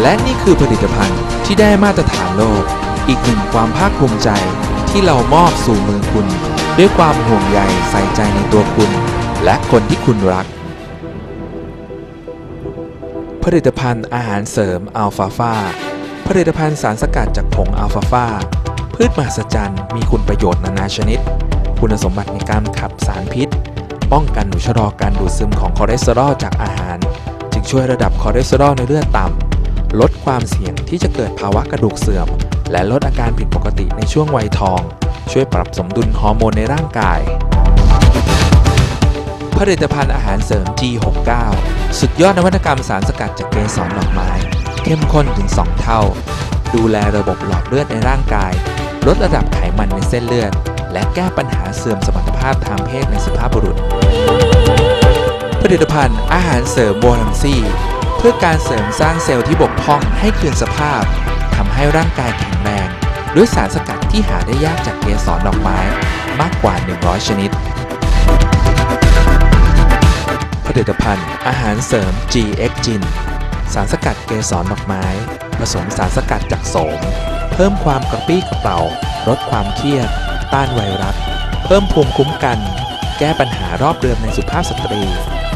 และนี่คือผลิตภัณฑ์ที่ได้มาตรฐานโลก อีกหนึ่งความภาคภูมิใจที่เรามอบสู่มือคุณ ด้วยความห่วงใยใส่ใจในตัวคุณ และคนที่คุณรัก ผลิตภัณฑ์อาหารเสริมอัลฟาฟาผลิตภัณฑ์สารสกัดจากผงอัลฟาฟาพืชมหัศจรรย์มีคุณประโยชน์นานาชนิด คุณสมบัติในการขับสารพิษ ป้องกันหรือชะลอการดูดซึมของคอเลสเตอรอลจากอาหาร จึงช่วยระดับคอเลสเตอรอลในเลือดต่ำ ลดความเสี่ยงที่จะเกิดภาวะกระดูกเสื่อม และลดอาการผิดปกติในช่วงวัยทอง ช่วยปรับสมดุลฮอร์โมนในร่างกาย ผลิตภัณฑ์อาหารเสริม G69 สุดยอดนวัตกรรมสารสกัดจากเกสรดอกไม้ เข้มข้นถึง 2 เท่า ดูแลระบบหลอดเลือดในร่างกาย ลดระดับไขมันในเส้นเลือด และแก้ปัญหาเสื่อมสมรรถภาพทางเพศในสุภาพบุรุษ ผลิตภัณฑ์อาหารเสริมโบลังซี่ เพื่อการเสริมสร้างเซลล์ที่บกพร่องให้คืนสภาพทำให้ร่างกายแข็งแรงด้วยสารสกัดที่หาได้ยากจากเกสรดอกไม้มากกว่า 100 ชนิด ผลิตภัณฑ์อาหารเสริม GX Gin สารสกัดเกสรดอกไม้ ผสมสารสกัดจากโสม เพิ่มความกระปรี้กระเป๋าลดความเครียด ต้านไวรัส เพิ่มภูมิคุ้มกัน แก้ปัญหารอบเดือนในสุภาพสตรี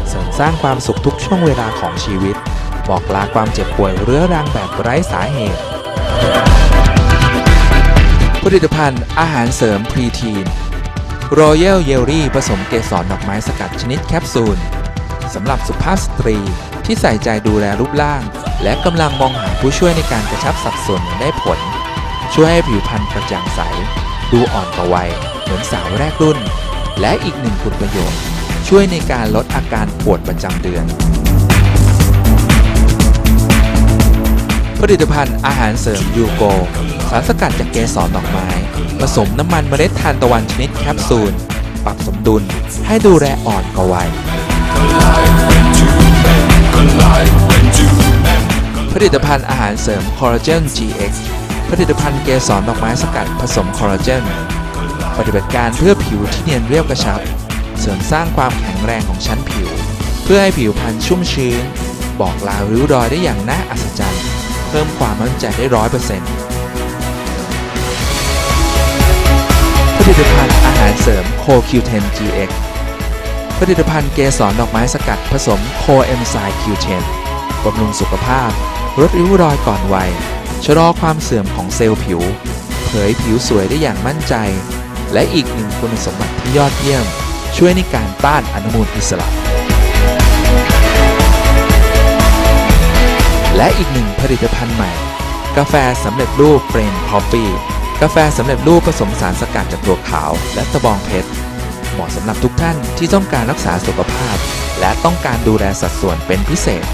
เสริมสร้างความสุขทุกช่วงเวลาของชีวิต บอกลาความเจ็บป่วยเรื้อรังแบบไร้สาเหตุ ผลิตภัณฑ์อาหารเสริมพรีทีนรอยัลเยลลี่ผสมเกสรดอกไม้สกัดชนิดแคปซูลสำหรับสุภาพสตรีที่ใส่ใจดูแลรูปร่าง และกำลังมองหาผู้ช่วยในการกระชับสัดส่วนได้ผล ช่วยให้ผิวพรรณกระจ่างใส ดูอ่อนกว่าวัยเหมือนสาวแรกรุ่น และอีกหนึ่งคุณประโยชน์ ช่วยในการลดอาการปวดประจำเดือน ผลิตภัณฑ์อาหารเสริมยูโก สารสกัดจากเกสรดอกไม้ ผสมน้ำมันเมล็ดทานตะวันชนิดแคปซูล ปรับสมดุลให้ดูแลอ่อนกว่าวัยผลิตภัณฑ์อาหารเสริมคอลลาเจน GX ผลิตภัณฑ์เกสรดอกไม้สกัดผสมคอลลาเจน ปฏิบัติการเพื่อผิวที่เนียนเรียบกระชับ เสริมสร้างความแข็งแรงของชั้นผิว เพื่อให้ผิวพรรณชุ่มชื้น บอกลาริ้วรอยได้อย่างน่าอัศจรรย์ พิ่มความมั่นใจได้ร้อยเปอร์เซ็นต์ผลิตภัณฑ์อาหารเสริม CoQ10 GX ผลิตภัณฑ์เกสรดอกไม้สกัดผสมโคเอนไซม์ Q10 บำรุงสุขภาพ ลดริ้วรอยก่อนวัย ชะลอความเสื่อมของเซลล์ผิว เผยผิวสวยได้อย่างมั่นใจ และอีกหนึ่งคุณสมบัติที่ยอดเยี่ยม ช่วยในการต้านอนุมูลอิสระ และอีกหนึ่งผลิตภัณฑ์ใหม่ กาแฟสำเร็จรูปเฟรนคอฟฟี่กาแฟสำเร็จรูปผสมสารสกัดจากตัวขาว และตะบองเพชรเหมาะสำหรับทุกท่านที่ต้องการรักษาสุขภาพ และต้องการดูแลสัดส่วนเป็นพิเศษ